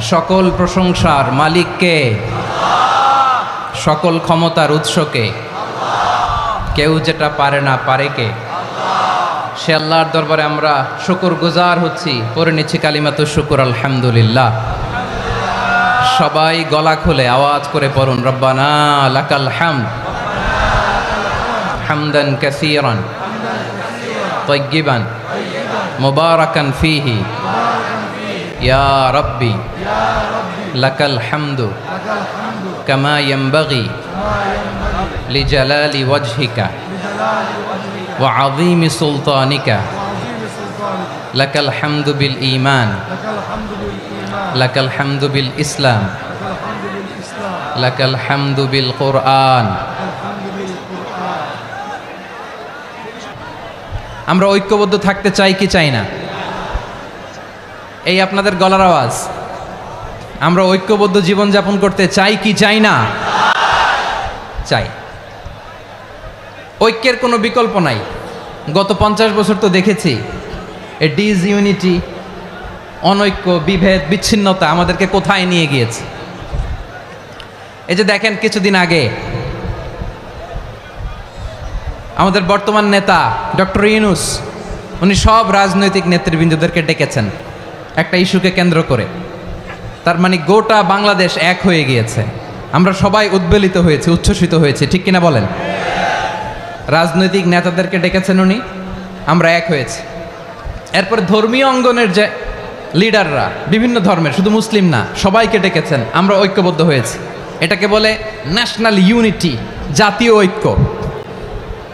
সকল প্রশংসার মালিককে সকল ক্ষমতার উৎসকে কেউ যেটা পারে না পারে কে? সে আল্লাহর দরবারে আমরা শুকুর গুজার হচ্ছি। পরে নিচ্ছি কালিমাত শুকুর, আলহামদুলিল্লাহ। সবাই গলা খুলে আওয়াজ করে পড়ুন, রব্বানা লাকাল হামদ। হামদান কাসীরান ওয়াজহিকা ওয়া সুলতানিকা লাকাল বিল লাকাল বিল ইসলাম লাকাল বিল কোরআন আমরা ঐক্যবদ্ধ থাকতে চাই কি চাই না? এই আপনাদের গলার আওয়াজ। আমরা ঐক্যবদ্ধ জীবনযাপন করতে চাই কি চাই না? চাই। ঐক্যের কোনো বিকল্প নাই। গত পঞ্চাশ বছর তো দেখেছি, এ ডিজ ইউনিটি অনৈক্য, বিভেদ, বিচ্ছিন্নতা আমাদেরকে কোথায় নিয়ে গিয়েছে? এই যে দেখেন কিছুদিন আগে, আমাদের বর্তমান নেতা ডক্টর ইউনুস, উনি সব রাজনৈতিক নেতৃবৃন্দদেরকে ডেকেছেন। একটা ইস্যুকে কেন্দ্র করে। তার মানে গোটা বাংলাদেশ এক হয়ে গিয়েছে। আমরা সবাই উদ্বেলিত হয়েছে, উচ্ছ্বসিত হয়েছে, ঠিক কিনা বলেন? রাজনৈতিক নেতাদেরকে ডেকেছেন উনি, আমরা এক হয়েছি। এরপর ধর্মীয় অঙ্গনের যে লিডাররা, বিভিন্ন ধর্মের, শুধু মুসলিম না, সবাইকে ডেকেছেন, আমরা ঐক্যবদ্ধ হয়েছি। এটাকে বলে ন্যাশনাল ইউনিটি জাতীয় ঐক্য।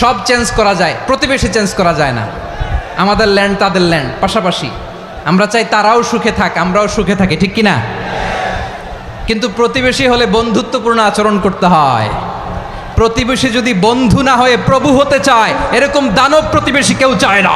সব চেঞ্জ করা যায়, প্রতিবেশী চেঞ্জ করা যায় না। আমাদের ল্যান্ড তাদের ল্যান্ড পাশাপাশি আমরা চাই তারাও সুখে থাক, আমরাও সুখে থাকি, ঠিক কিনা? কিন্তু প্রতিবেশী হলে বন্ধুত্বপূর্ণ আচরণ করতে হয়। প্রতিবেশী যদি বন্ধু না হয়ে প্রভু হতে চায়, এরকম দানব প্রতিবেশী কেউ চায় না।